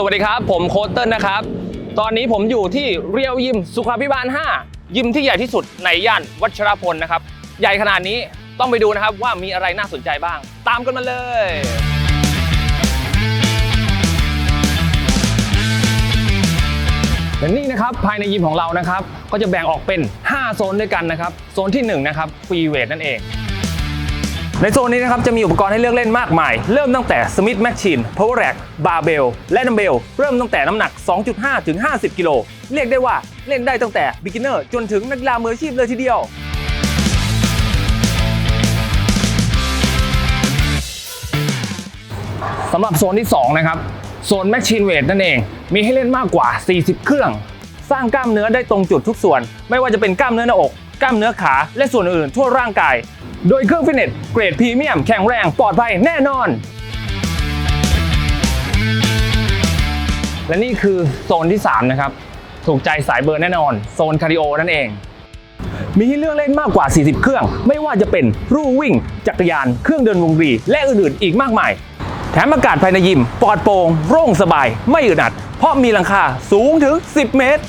สวัสดีครับ ผมโคเติ้ลนะครับ ตอนนี้ผมอยู่ที่เรียวยิมสุขาพิบาล 5 ยิมที่ใหญ่ที่สุดในย่านวัชรพลนะครับ ใหญ่ขนาดนี้ต้องไปดูนะครับว่ามีอะไรน่าสนใจบ้าง ตามกันมาเลยและนี่นะครับภายในยิมของเรานะครับ ก็จะแบ่งออกเป็น 5 โซนด้วยกันนะครับ โซนที่1นะครับฟรีเวทนั่นเอง ในโซนนี้นะครับจะมีอุปกรณ์ให้เลือกเล่นมากมาย เริ่มตั้งแต่ Smith Machine Power Rack Barbell และ Dumbbell เริ่มตั้งแต่น้ำหนัก 2.5 ถึง 50 กิโล เรียกได้ว่าเล่นได้ตั้งแต่ beginner จนถึงนักกีฬามืออาชีพเลยทีเดียวสำหรับโซนที่ 2 นะครับ โซน Machine Weight นั่นเอง มีให้เล่นมากกว่า 40 เครื่อง สร้างกล้ามเนื้อได้ตรงจุดทุกส่วน ไม่ว่าจะเป็นกล้ามเนื้อหน้าอก กล้ามเนื้อขา และส่วนอื่นทั่วร่างกาย โดยเครื่องฟิตเนสเกรดพรีเมียมแข็งแรงปลอดภัยแน่นอน และนี่คือโซนที่ 3 นะครับ ถูกใจสายเบิร์นแน่นอน โซนคาร์ดิโอนั่นเอง มีให้เลือกเล่นมากกว่า 40 เครื่อง ไม่ว่าจะเป็นรูวิ่ง จักรยาน เครื่องเดินวงรี และอื่นๆ อีกมากมาย แถมอากาศภายในยิมปลอดโปร่งโล่งสบาย ไม่อึดอัด เพราะมีหลังคาสูงถึง 10 เมตร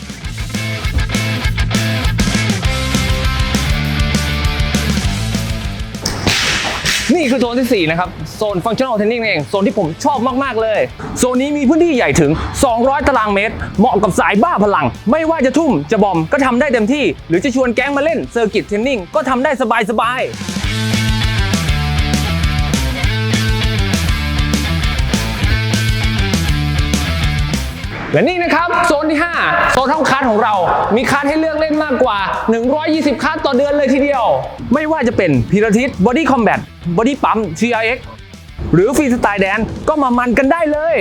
นี่คือโซนที่ 4 นะครับ โซนฟังชั่นอลเทนนิ่งเอง โซนที่ผมชอบมาก ๆ เลย โซนนี้มีพื้นที่ใหญ่ถึง 200 ตารางเมตร เหมาะกับสายบ้าพลัง ไม่ว่าจะทุ่มจะบอมก็ทำได้เต็มที่ หรือจะชวนแก๊งมาเล่นเซอร์กิตเทนนิ่งก็ทำได้สบายๆ และนี่นะครับโซนที่ 5 โซนห้องคัสของเรา มีคัสให้เลือกเล่นมากกว่า 120 คัสต่อเดือนเลยทีเดียว ไม่ว่าจะเป็นพิรทิตบอดี้คอมแบทบอดี้ปั๊ม TRX หรือฟรีสไตล์แดนก็มามันกันได้เลย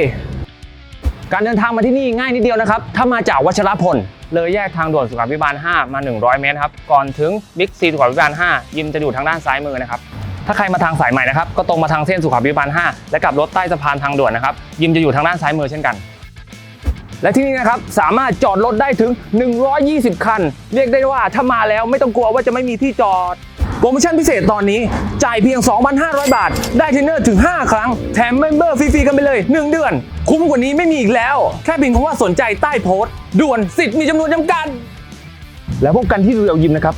การเดินทางมาที่นี่ง่ายนิดเดียวนะครับ ถ้ามาจากวัชรพล เลยแยกทางด่วนสุขาภิบาล 5 มา 100 เมตรครับ ก่อนถึงบิ๊กซีสุขาภิบาล 5 ยิมจะอยู่ทางด้านซ้ายมือนะครับถ้าใครมาทางสายใหม่นะครับก็ตรงมาทางเส้นสุขาภิบาล 5 และกลับรถใต้สะพานทางด่วนนะครับยิมจะอยู่ทางด้านซ้ายมือเช่นกัน และที่นี่นะครับสามารถจอดรถได้ถึง 120 คัน เรียกได้ว่าถ้ามาแล้วไม่ต้องกลัวว่าจะไม่มีที่จอดโปรโมชั่นพิเศษตอนนี้ จ่ายเพียง 2,500 บาท ได้เทรนเนอร์ถึง 5 ครั้ง แถมเมมเบอร์ฟรี ๆ กันไปเลย 1 เดือน คุ้มกว่านี้ไม่มีอีกแล้ว แค่เพียงคำว่าสนใจใต้โพสต์ ด่วนสิทธิ์มีจำนวนจำกัด แล้วพบกันที่เรียวยิมนะครับ